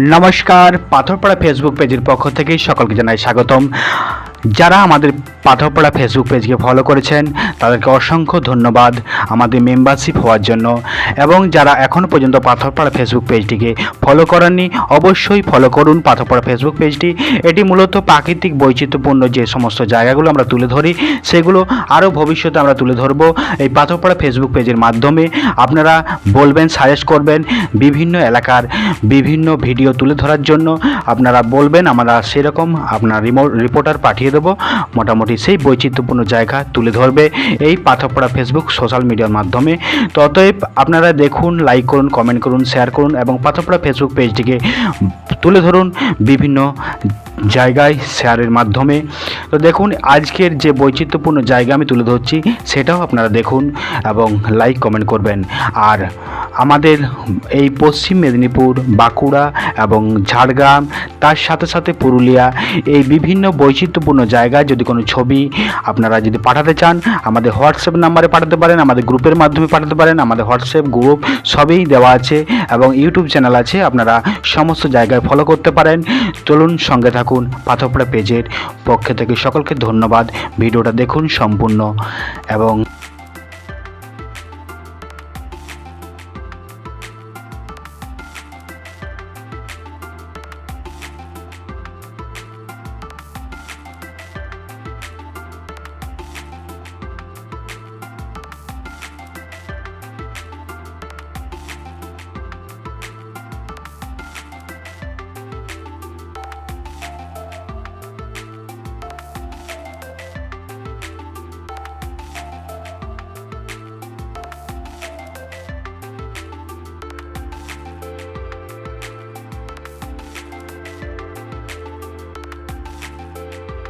নমস্কার পাথরপাড়া ফেসবুক পেজের পক্ষ থেকে সকলকে জানাই স্বাগতম। যারা আমাদের পাথরপাড়া ফেসবুক পেজকে ফলো করেছেন, তাদেরকে অসংখ্য ধন্যবাদ আমাদের মেম্বারশিপ হওয়ার জন্য। এবং যারা এখনও পর্যন্ত পাথরপাড়া ফেসবুক পেজটিকে ফলো করেননি, অবশ্যই ফলো করুন পাথরপাড়া ফেসবুক পেজটি এটি মূলত প্রাকৃতিক বৈচিত্র্যপূর্ণ যে সমস্ত জায়গাগুলো আমরা তুলে ধরি, সেগুলো আরও ভবিষ্যতে আমরা তুলে ধরবো। এই পাথরপাড়া ফেসবুক পেজের মাধ্যমে আপনারা বলবেন সাজেস্ট করবেন বিভিন্ন এলাকার বিভিন্ন ভিডিও তুলে ধরার জন্য। আপনারা বলবেন, আমরা সেরকম আপনার রিমোট রিপোর্টার পাঠিয়ে দেবো। মোটামুটি সেই বৈচিত্র্যপূর্ণ জায়গা তুলে ধরবে এই পাথরপাড়া ফেসবুক সোশ্যাল মিডিয়ার মাধ্যমে। অতএব আপনারা দেখুন লাইক করুন কমেন্ট করুন শেয়ার করুন এবং পাথরপাড়া ফেসবুক পেজটিকে তুলে ধরুন বিভিন্ন জায়গায় শেয়ারের মাধ্যমে। তো দেখুন, আজকের যে বৈচিত্র্যপূর্ণ জায়গা আমি তুলে ধরছি, সেটাও আপনারা দেখুন এবং লাইক কমেন্ট করবেন। আর আমাদের এই পশ্চিম মেদিনীপুর, বাঁকুড়া এবং ঝাড়গ্রাম, তার সাথে সাথে পুরুলিয়া, এই বিভিন্ন বৈচিত্র্যপূর্ণ জায়গায় যদি কোনো ছবি আপনারা যদি পাঠাতে চান, আমাদের হোয়াটসঅ্যাপ নাম্বারে পাঠাতে পারেন, আমাদের গ্রুপের মাধ্যমে পাঠাতে পারেন, আমাদের হোয়াটসঅ্যাপ গ্রুপ সবই দেওয়া আছে এবং ইউটিউব চ্যানেল আছে, আপনারা সমস্ত জায়গায় ফলো করতে পারেন। চলুন সঙ্গে থাকুন পাথরপড়া পেজের পক্ষ থেকে সকলকে ধন্যবাদ। ভিডিওটা দেখুন সম্পূর্ণ এবং